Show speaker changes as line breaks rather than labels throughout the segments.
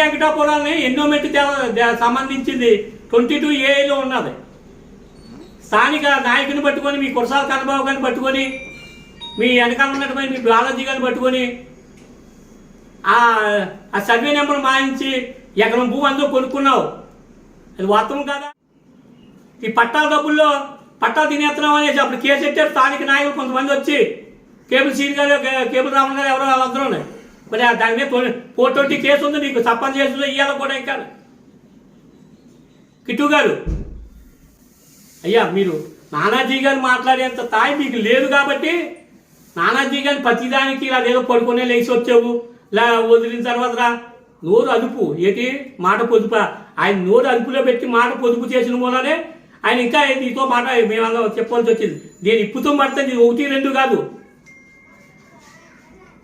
వెంకటాపురాన్ని మెట్టి సంబంధించింది twenty two ఏఐలో ఉన్నది. స్థానిక నాయకుని పట్టుకొని మీ కురసాల కన్నబాబు గారిని పట్టుకొని మీ వెనకాల ఉన్నటువంటి మీ బాలాజీ గారిని పట్టుకొని ఆ సర్వే నెంబర్ మాయించి ఎకరం భూమి అందరూ కొనుక్కున్నావు. అది వాస్తవం కాదా? ఈ పట్టాల డబ్బుల్లో పట్టాలు తినేస్తున్నాం అనేసి అప్పుడు కేసు పెట్టారు స్థానిక నాయకులు కొంతమంది వచ్చి కేబుల్ సీన్ గారు కేబుల్ రామన్ గారు ఎవరో వాళ్ళందరూ ఉన్నాయి. మరి దాని మీద ఫోర్ ట్వంటీ కేసు ఉంది నీకు సప్పని చేసులో ఇవ్వాల కూడా ఇంకా కిట్టు గారు అయ్యా మీరు నానాజీ గారు మాట్లాడేంత తాయి మీకు లేదు కాబట్టి నానాజీ గారు ప్రతిదానికి ఇలా ఏదో పడుకునే లేచి వచ్చావు ఇలా వదిలిన తర్వాత రా. నోరు అదుపు. ఏంటి? మాట పొదుపు. ఆయన నోరు అదుపులో పెట్టి మాట పొదుపు చేసిన మూలనే ఆయన ఇంకా నీతో మాట మేమందరం చెప్పాల్సి వచ్చింది. నేను ఇప్పుతో పడుతుంది ఒకటి రెండు కాదు.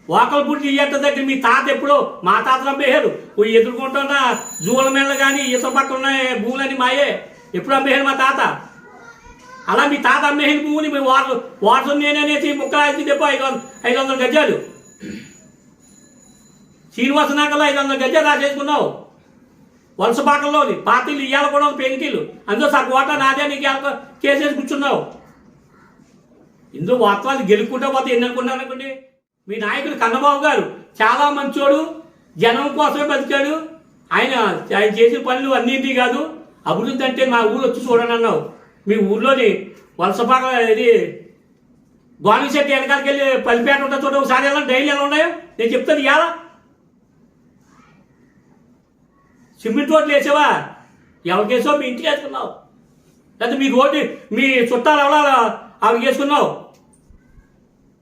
వాకల పుట్టి ఈత దగ్గర మీ తాత ఎప్పుడో మా తాత అమ్మేశారు ఓ ఎదుర్కొంటున్న జూల మేళ్ళ కానీ ఈత పక్కన ఉన్న భూములని మాయే. ఎప్పుడు అమ్మేశారు మా తాత? అలా మీ తాత అమ్మేసిన భూమిని మీ వాటర్ వాటర్ నేననేసి ముక్కలు చెప్పు ఐదు వందలు ఐదు వందల గజాలు. శ్రీనివాస నాకల్లా ఐదు వందల గజాలు రాసేసుకున్నావు. వలసపాకల్లోని పార్టీలు ఇయ్యాల కూడా పెంకిలు. అందులో సగం ఓటా నాదే నీకు ఇవాళ కేసేసి కూర్చున్నావు. ఇందులో వాస్తవాలు గెలుపుకుంటా పోతే ఎన్ని అనుకుంటాను అనుకోండి? మీ నాయకుడు కన్నబాబు గారు చాలా మంచోడు జనం కోసమే బతికాడు. ఆయన ఆయన చేసిన పనులు అన్నింటి కాదు అభివృద్ధి అంటే మా ఊరు వచ్చి చూడండి అన్నావు. మీ ఊర్లోని వలసపాక ఇది గోనశెట్టి వెనకాలకి వెళ్ళి పల్లిపేట ఉంటుంది చూడ ఒకసారి ఎలా డైలీ ఎలా ఉన్నాయో? నేను చెప్తాను ఇవాళ. సిమెంట్ రోడ్లు వేసావా? ఎవరికేసో మీ ఇంటికి వేసుకున్నావు. లేదా మీ రోడ్డు మీ చుట్టాలు ఎవరో అవి వేసుకున్నావు?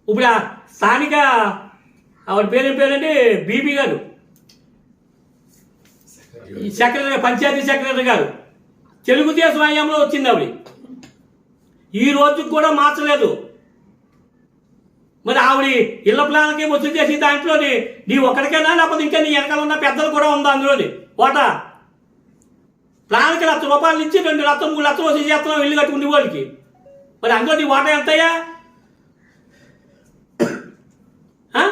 ఇప్పుడు ఆ స్థానిక ఆవిడ పేరేం పేరంటే బీబీ గారు. ఈ సెక్రటరీ పంచాయతీ సెక్రటరీ గారు. తెలుగుదేశం హయాంలో వచ్చింది ఆవిడ. ఈ రోజుకి కూడా మార్చలేదు. మరి ఆవిడ ఇళ్ళ ప్లాన్కి వచ్చి చేసి దాంట్లోని నీ ఒక్కడికైనా లేకపోతే ఇంకా నీ వెనకాల ఉన్న పెద్దలు కూడా ఉందా అందులోని? ఓట ప్లాన్కి లక్ష రూపాయలు ఇచ్చి రెండు లక్షలు మూడు లక్షలు వచ్చి చేస్తున్నావు ఇల్లు కట్టుకునే వాళ్ళకి. మరి అందులో నీ ఓట ఎంతయ్యా ఆ?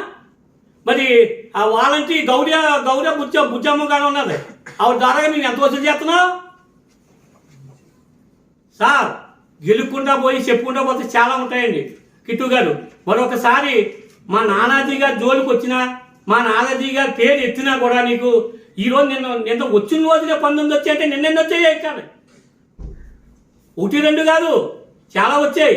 మరి ఆ వాలంటీ గౌరీ గౌరీ బుజ్జ బుజ్జమ్మగానే ఉన్నది ఆవిడ ద్వారా నేను ఎంత వసూలు చేస్తున్నావు? సార్ గెలుక్కుండా పోయి చెప్పుకుంటా పోతే చాలా ఉంటాయండి. కిట్టు గారు మరొకసారి మా నానాజీ గారి జోలికి వచ్చినా మా నానాజీ గారి పేరు ఎత్తినా కూడా నీకు ఈ రోజు నిన్న నిన్న వచ్చిన రోజునే పంతొమ్మిది వచ్చాయి అంటే నిన్నెన్ని వచ్చాయి ఇక్కడ ఒకటి రెండు కాదు చాలా వచ్చాయి.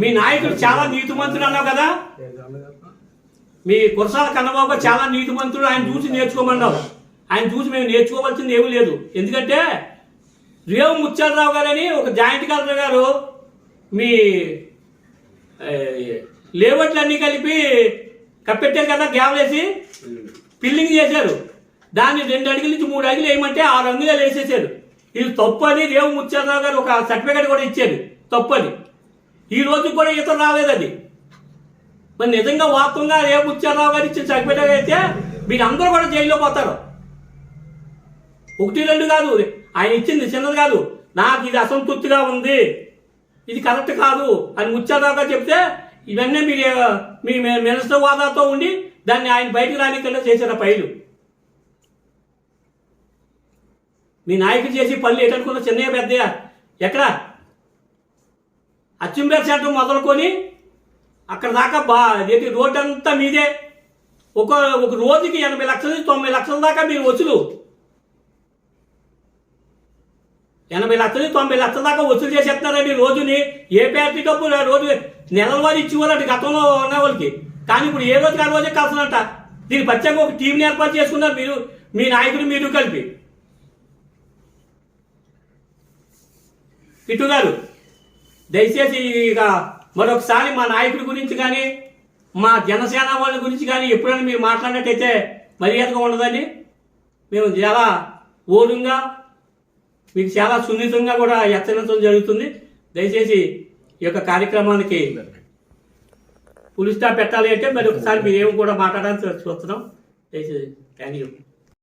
మీ నాయకుడు చాలా నీతిమంతుడు అన్నావు కదా? మీ కురసాల కన్నబాబు చాలా నీతిమంతుడు ఆయన చూసి నేర్చుకోమన్నావు. ఆయన చూసి మేము నేర్చుకోవాల్సింది ఏమీ లేదు. ఎందుకంటే రేవు ముత్యాలరావు గారని ఒక జాయింట్ కలెక్టర్ గారు మీ లేవట్లన్నీ కలిపి కప్పెట్టారు కదా గ్యావలేసి పిల్లింగ్ చేశారు. దాన్ని రెండు అడుగుల నుంచి మూడు అడుగులు వేయమంటే ఆరు అంగుళాలు వేసేసారు. ఇది తప్పు అని రేవు ముత్యాలరావు గారు ఒక సర్టిఫికేట్ కూడా ఇచ్చారు. తప్పు అని ఈ రోజు కూడా ఇతను రాలేదండి. మరి నిజంగా వాస్తవంగా రేపు ముత్యాలరావు గారు ఇచ్చి సర్టిఫికేట్ మీరందరూ మీరు అందరూ కూడా జైల్లో పోతారు. ఒకటి రెండు కాదు ఆయన ఇచ్చింది చిన్నది కాదు. నాకు ఇది అసంతృప్తిగా ఉంది. ఇది కరెక్ట్ కాదు అని ముత్యాలరావు గారు చెప్తే ఇవన్నీ మీరు మీ మినిస్టర్ వాదాతో ఉండి దాన్ని ఆయన బయటకు రానికుండా చేశారు ఆ పైలు మీ నాయకుడు చేసి పనులు ఎటనుకున్న చిన్నయ్య పెద్దయ్య ఎక్కడ? అచ్చింబేర్ సెంటర్ మొదలుకొని అక్కడ దాకా బా ఏంటి రోడ్డు అంతా మీదే. ఒక ఒక రోజుకి ఎనభై లక్షల నుంచి తొంభై లక్షల దాకా మీరు వసూలు. ఎనభై లక్షల నుంచి తొంభై లక్షల దాకా వసూలు చేసేస్తున్నారండి రోజుని. ఏ పార్టీ డబ్బు రోజు నెలల వారు ఇచ్చేవాళ్ళండి గతంలో ఉన్న వాళ్ళకి. కానీ ఇప్పుడు ఏ రోజుకి ఆ రోజే కాల్సిందంట దీనికి ప్రత్యేక ఒక టీంని ఏర్పాటు చేసుకున్నారు మీరు మీ నాయకుడు మీరు కలిపి. ఇటు గారు దయచేసి ఇక మరొకసారి మా నాయకుడి గురించి కానీ మా జనసేన వాళ్ళ గురించి కానీ ఎప్పుడైనా మీరు మాట్లాడినట్టయితే మర్యాదగా ఉండదని మేము చాలా ఓడుగా మీకు చాలా సున్నితంగా కూడా హెచ్చరించడం జరుగుతుంది. దయచేసి ఈ యొక్క కార్యక్రమానికి పులి స్టాప్ పెట్టాలి అంటే మరి ఒకసారి మీరు ఏమి కూడా మాట్లాడడానికి చూస్తున్నాం దయచేసి థ్యాంక్ యూ